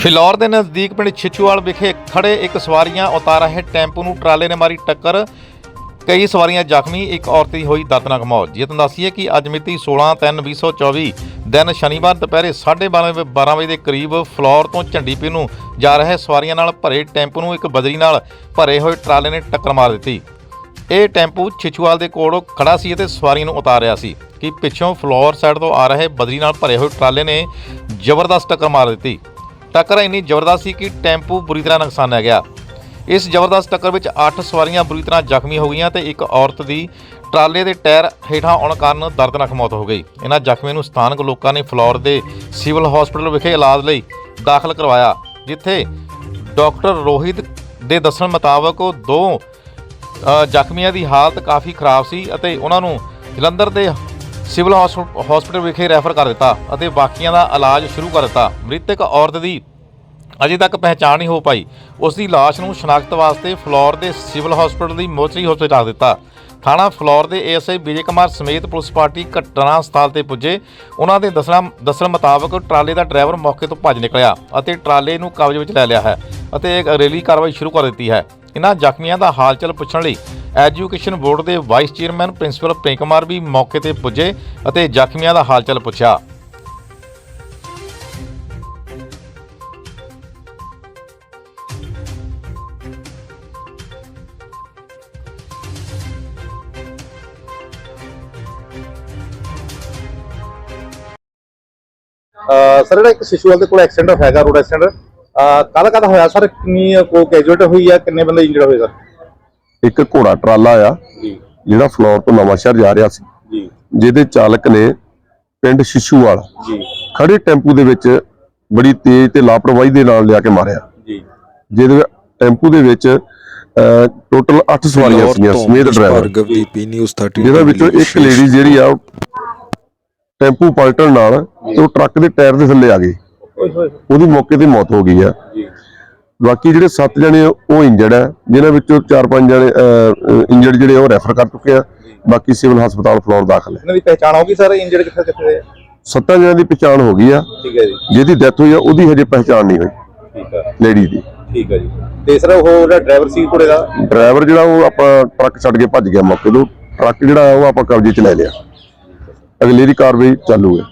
ਫਿਲੌਰ ਦੇ ਨਜ਼ਦੀਕ ਪਿੰਡ ਛਿਛੂਵਾਲ ਵਿਖੇ ਖੜੇ ਇੱਕ ਸਵਾਰੀਆਂ ਉਤਾਰ ਰਹੇ ਟੈਂਪੂ ਨੂੰ ਟਰਾਲੇ ਨੇ ਮਾਰੀ ਟੱਕਰ। ਕਈ ਸਵਾਰੀਆਂ ਜ਼ਖਮੀ, ਇੱਕ ਔਰਤ ਦੀ ਹੋਈ ਦਰਦਨਾਕ ਮੌਤ। ਜੇ ਤੁਹਾਨੂੰ ਦੱਸੀਏ ਕਿ ਅੱਜ ਮਿਤੀ 16/3/2024 ਦਿਨ ਸ਼ਨੀਵਾਰ ਦੁਪਹਿਰੇ 12:30 ਵਜੇ 12 ਵਜੇ ਦੇ ਕਰੀਬ ਫਲੋਰ ਤੋਂ ਝੰਡੀਪੀਰ ਨੂੰ ਜਾ ਰਹੇ ਸਵਾਰੀਆਂ ਨਾਲ ਭਰੇ ਟੈਂਪੂ ਨੂੰ ਇੱਕ ਬਜਰੀ ਨਾਲ ਭਰੇ ਹੋਏ ਟਰਾਲੇ ਨੇ ਟੱਕਰ ਮਾਰ ਦਿੱਤੀ। ਇਹ ਟੈਂਪੂ ਛਿਛੂਵਾਲ ਦੇ ਕੋਲ ਖੜਾ ਸੀ ਅਤੇ ਸਵਾਰੀਆਂ ਨੂੰ ਉਤਾਰ ਰਿਹਾ ਸੀ ਕਿ ਪਿੱਛੋਂ ਫਲੋਰ ਸਾਈਡ ਤੋਂ ਆ ਰਹੇ ਬਦਰੀ ਨਾਲ ਭਰੇ ਹੋਏ ਟਰਾਲੇ ਨੇ ਜ਼ਬਰਦਸਤ ਟੱਕਰ ਮਾਰ ਦਿੱਤੀ। ਟੱਕਰ ਇੰਨੀ ਜ਼ਬਰਦਸਤ ਸੀ ਕਿ ਟੈਂਪੂ ਬੁਰੀ ਤਰ੍ਹਾਂ ਨੁਕਸਾਨਿਆ ਗਿਆ। ਇਸ ਜ਼ਬਰਦਸਤ ਟੱਕਰ ਵਿੱਚ 8 ਸਵਾਰੀਆਂ ਬੁਰੀ ਤਰ੍ਹਾਂ ਜ਼ਖਮੀ ਹੋ ਗਈਆਂ ਤੇ ਇੱਕ ਔਰਤ ਦੀ ਟਰਾਲੇ ਦੇ ਟਾਇਰ ਹੇਠਾਂ ਆਉਣ ਕਾਰਨ ਦਰਦਨਾਕ ਮੌਤ ਹੋ ਗਈ। ਇਹਨਾਂ ਜ਼ਖਮੀਆਂ ਨੂੰ ਸਥਾਨਕ ਲੋਕਾਂ ਨੇ ਫਲੋਰ ਦੇ ਸਿਵਲ ਹਸਪੀਟਲ ਵਿਖੇ ਇਲਾਜ ਲਈ ਦਾਖਲ ਕਰਵਾਇਆ, ਜਿੱਥੇ ਡਾਕਟਰ ਰੋਹਿਤ ਦੇ ਦੱਸਣ ਮੁਤਾਬਕ ਉਹ ਦੋ ਜ਼ਖਮੀਆਂ ਦੀ ਹਾਲਤ ਕਾਫੀ ਖਰਾਬ ਸੀ ਅਤੇ ਉਹਨਾਂ ਨੂੰ ਜਲੰਧਰ ਦੇ ਸਿਵਲ ਹਸਪ- ਹਸਪੀਟਲ ਵਿਖੇ ਰੈਫਰ ਕਰ ਦਿੱਤਾ ਅਤੇ ਬਾਕੀਆਂ ਦਾ ਇਲਾਜ ਸ਼ੁਰੂ ਕਰ ਦਿੱਤਾ। ਮ੍ਰਿਤਕ ਔਰਤ ਦੀ ਅਜੇ ਤੱਕ ਪਹਿਚਾਣ ਨਹੀਂ ਹੋ ਪਾਈ। ਉਸ ਦੀ ਲਾਸ਼ ਨੂੰ ਸ਼ਨਾਖਤ ਵਾਸਤੇ ਫਲੋਰ ਦੇ ਸਿਵਲ ਹਸਪੀਟਲ ਦੀ ਮੋਚਰੀ ਹਸਪਤਾਲ ਰੱਖ ਦਿੱਤਾ। ਥਾਣਾ ਫਲੋਰ ਦੇ ਏਐਸਆਈ ਵਿਜੇ ਕੁਮਾਰ ਸਮੇਤ ਪੁਲਿਸ ਪਾਰਟੀ ਘਟਨਾ ਸਥਲ ਤੇ ਪੁੱਜੇ। ਉਹਨਾਂ ਦੇ ਦੱਸਣਾ, ਦੱਸਣ ਮੁਤਾਬਕ ਟਰਾਲੇ ਦਾ ਡਰਾਈਵਰ ਮੌਕੇ ਤੋਂ ਭੱਜ ਨਿਕਲਿਆ ਅਤੇ ਟਰਾਲੇ ਨੂੰ ਕਬਜ਼ੇ ਵਿੱਚ ਲੈ ਲਿਆ ਹੈ ਅਤੇ ਇੱਕ ਰੈਲੀ ਕਾਰਵਾਈ ਸ਼ੁਰੂ ਕਰ ਦਿੱਤੀ ਹੈ। ਇਹਨਾਂ ਜ਼ਖਮੀਆਂ ਦਾ ਹਾਲਚਲ ਪੁੱਛਣ ਲਈ ਐਜੂਕੇਸ਼ਨ ਬੋਰਡ ਦੇ vice chairman principal Prem Kumar ਵੀ ਮੌਕੇ ਤੇ ਪੁੱਜੇ ਅਤੇ ਜ਼ਖਮੀਆਂ ਦਾ ਹਾਲਚਲ ਪੁੱਛਿਆ। ਅਹ ਸਰ, ਜਿਹੜਾ ਇੱਕ ਸਿਸ਼ੂਅਲ ਦੇ ਕੋਲ ਐਕਸੀਡੈਂਟ ਹੈਗਾ ਰੋਡ ਐਕਸੀਡੈਂਟ ਕਾਹਦਾ ਕਾਹਦਾ ਹੋਇਆ? ਸਰ ਕਿੰਨੀ ਕੋ ਕੈਜੂਅਲਟੀ ਹੋਈ ਆ? ਕਿੰਨੇ ਬੰਦੇ ਇੰਜਰਡ ਹੋਏ ਸਰ? ਇੱਕ ਘੋੜਾ ਟਰਾਲਾ ਆ ਜੀ। ਜਿਹੜਾ ਫਲੋਰ ਤੋਂ ਨਵਾਂਸ਼ਹਿਰ ਜਾ ਰਿਹਾ ਸੀ। ਜੀ। ਜਿਹਦੇ ਚਾਲਕ ਨੇ ਪਿੰਡ ਸ਼ਿਸ਼ੂਵਾਲ ਜੀ। ਖੜੇ ਟੈਂਪੂ ਦੇ ਵਿੱਚ ਬੜੀ ਤੇਜ਼ ਤੇ ਲਾਪਰਵਾਹੀ ਦੇ ਨਾਲ ਲਿਆ ਕੇ ਮਾਰਿਆ। ਜੀ। ਜਿਹਦੇ ਟੈਂਪੂ ਦੇ ਵਿੱਚ ਟੋਟਲ 8 ਸਵਾਰੀਆਂ ਸੀਗੀਆਂ ਸਮੇਤ ਡਰਾਈਵਰ ਭਾਰਗਵ ਦੀ ਪੀ ਨਿਊਜ਼ 30 ਜਿਹਦੇ ਵਿੱਚੋਂ ਇੱਕ ਲੇਡੀ ਜਿਹੜੀ ਆ ਟੈਂਪੂ ਪਲਟਣ ਨਾਲ ਤੇ ਉਹ ਟਰੱਕ ਦੇ ਟਾਇਰ ਦੇ ਥੱਲੇ ਆ ਗਈ ਉਹਦੀ ਮੌਕੇ ਤੇ ਮੌਤ ਹੋ ਗਈ ਆ। ਬਾਕੀ ਜਿਹੜੇ 7 ਜਣੇ ਉਹ ਇੰਜਰਡ ਆ ਜਿਨ੍ਹਾਂ ਵਿੱਚੋਂ 4-5 ਜਣੇ ਇੰਜਰਡ ਜਿਹੜੇ ਉਹ ਰੈਫਰ ਕਰ ਚੁੱਕੇ ਆ। ਬਾਕੀ ਸਿਵਲ ਹਸਪਤਾਲ ਫਲੋਰ ਦਾਖਲ ਹੈ ਇਹਨਾਂ ਦੀ ਪਹਿਚਾਣ ਹੋਗੀ ਸਰ? ਇੰਜਰਡ ਕਿੱਥੇ ਕਿੱਥੇ ਆ? ਸੱਤਾਂ ਜਣਿਆਂ ਦੀ ਪਛਾਣ ਹੋ ਗਈ ਆ। ਠੀਕ ਹੈ ਜੀ। ਜਿਹਦੀ ਡੈਥ ਹੋਈ ਆ ਉਹਦੀ ਹਜੇ ਪਹਿਚਾਣ ਨਹੀਂ ਹੋਈ। ਠੀਕ ਹੈ ਲੇਡੀ ਦੀ। ਠੀਕ ਹੈ ਜੀ। ਤੇ ਸਰ ਉਹ ਜਿਹੜਾ ਡਰਾਈਵਰ ਸੀ ਘੋੜੇ ਦਾ? ਡਰਾਈਵਰ ਜਿਹੜਾ ਉਹ ਆਪਾਂ ਟਰੱਕ ਛੱਡ ਕੇ ਭੱਜ ਗਿਆ ਮੌਕੇ ਤੋਂ। ਟਰੱਕ ਜਿਹੜਾ ਉਹ ਆਪਾਂ ਕਬਜ਼ੇ 'ਚ ਲੈ ਲਿਆ। ਅਗਲੀ ਦੀ ਕਾਰਵਾਈ ਚਾਲੂ ਹੈ।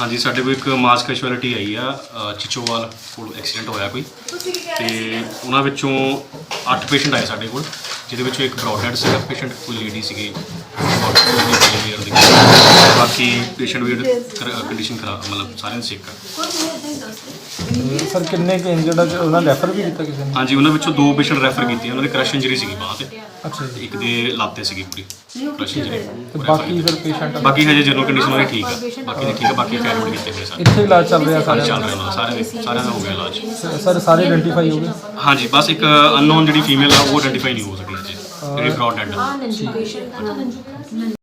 ਹਾਂਜੀ ਸਾਡੇ ਕੋਲ ਇੱਕ ਮਾਸ ਕੈਜੁਅਲਿਟੀ ਆਈ ਆ ਅ, ਚਿਚੋਵਾਲ ਕੋਲ ਐਕਸੀਡੈਂਟ ਹੋਇਆ ਕੋਈ। ਤੇ ਉਹਨਾਂ ਵਿੱਚੋਂ 8 ਪੇਸ਼ੈਂਟ ਆਏ ਸਾਡੇ ਕੋਲ ਜਿਹਦੇ ਵਿੱਚੋਂ ਇੱਕ ਬ੍ਰੌਡ ਹੈਡ ਸੀਗਾ। ਪੇਸ਼ੈਂਟ ਕੋਈ ਲੇਡੀ ਸੀਗੀ। ਈਅਰ ਦੀ ਬਾਕੀ ਪੇਸ਼ੈਂਟ ਵੀ ਕੰਡੀਸ਼ਨ ਖਰਾਬ ਮਤਲਬ ਸਾਰਿਆਂ ਦੀ ਸਿੱਕ ਆ ਸਰ ਕਿੰਨੇ ਕੁ ਇੰਜਰਡ ਆ? ਉਹਨਾਂ ਰੈਫਰ ਵੀ ਕੀਤਾ ਕਿਸੇ ਨੇ? ਹਾਂਜੀ ਉਹਨਾਂ ਵਿੱਚੋਂ ਦੋ ਪੇਸ਼ੈਂਟ ਰੈਫਰ ਕੀਤੇ ਉਹਨਾਂ ਦੇ ਕ੍ਰਸ਼ ਇੰਜਰੀ ਸੀਗੀ ਬਾਂਹ ਤੇ। ਅੱਛਾ ਜੀ। ਇੱਕ ਦੇ ਲੱਤ ਤੇ ਸੀਗੀ ਪੂਰੀ। ਕ੍ਰਸ਼ ਇੰਜਰੀ ਤੇ ਬਾਕੀ ਫਿਰ ਪੇਸ਼ੈਂਟ ਬਾਕੀ ਹਜੇ ਜਨਰਲ ਕੰਡੀਸ਼ਨ ਉਹਦੀ ਠੀਕ ਆ। ਬਾਕੀ ਦੇ ਠੀਕ ਆ ਬਾਕੀ ਐਡਮਿਟ ਕੀਤੇ ਹੋਏ ਸਾਰੇ। ਇੱਥੇ ਇਲਾਜ ਚੱਲ ਰਿਹਾ ਸਾਰੇ ਚੱਲ ਰਹੇ ਦਾ ਸਾਰਿਆਂ ਦੇ ਹੋ ਗਿਆ ਇਲਾਜ। ਸਰ ਸਾਰੇ ਆਇਡੈਂਟੀਫਾਈ ਹੋ ਗਏ? ਹਾਂਜੀ ਬਸ ਇੱਕ ਅਨਨੋਨ ਜਿਹੜੀ ਫੀਮੇਲ ਆ ਉਹ ਆਇਡੈਂਟੀਫਾਈ ਨਹੀਂ ਹੋ ਸਕੀ ਅਜੇ ਜਿਹੜੀ ਬ੍ਰੌਡ ਡੈਡ